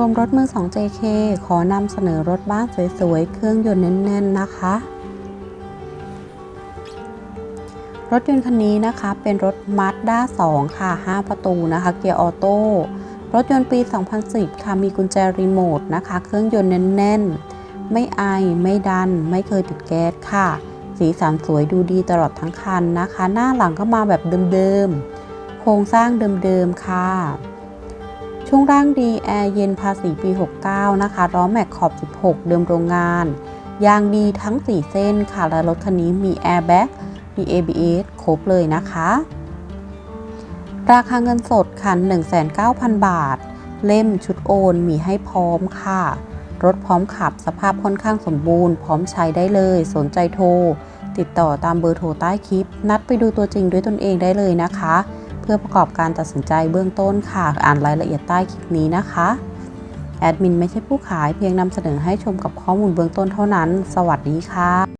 รวมรถมือ2 JK ขอนำเสนอรถบ้านสวยๆ เครื่องยนต์แน่นๆนะคะ รถยนต์คันนี้นะคะเป็นรถ Mazda 2 ค่ะ 5 ประตูนะคะ เกียร์ออโต้ รถยนต์ปี 2010 ค่ะ มีกุญแจรีโมทนะคะ เครื่องยนต์แน่นๆ ไม่ไอ ไม่ดัน ไม่เคยติดแก๊สค่ะ สีสันสวยดูดีตลอดทั้งคันนะคะ หน้าหลังก็มาแบบเดิมๆ โครงสร้างเดิมๆ ค่ะ ช่วงล่างดีแอร์เย็นภาษีปี 69 นะคะล้อแม็กขอบ 16 เดิมโรงงาน ยางดีทั้ง 4 เส้นค่ะ และรถคันนี้มีแอร์แบ็กมี ABS ครบเลยนะคะ ราคาเงินสดค่ะ 1,900,000 บาท เล่มชุดโอนมีให้พร้อมค่ะ รถพร้อมขับสภาพค่อนข้างสมบูรณ์ พร้อมใช้ได้เลย สนใจโทร ติดต่อตามเบอร์โทรใต้คลิป นัดไปดูตัวจริงด้วยตนเองได้เลยนะคะ พื่อประกอบการตัดสินใจเบื้องต้นค่ะ อ่านรายละเอียดใต้คลิปนี้นะคะแอดมินไม่ใช่ผู้ขายเพียงนำเสนอให้ชมกับข้อมูลเบื้องต้นเท่านั้น สวัสดีค่ะ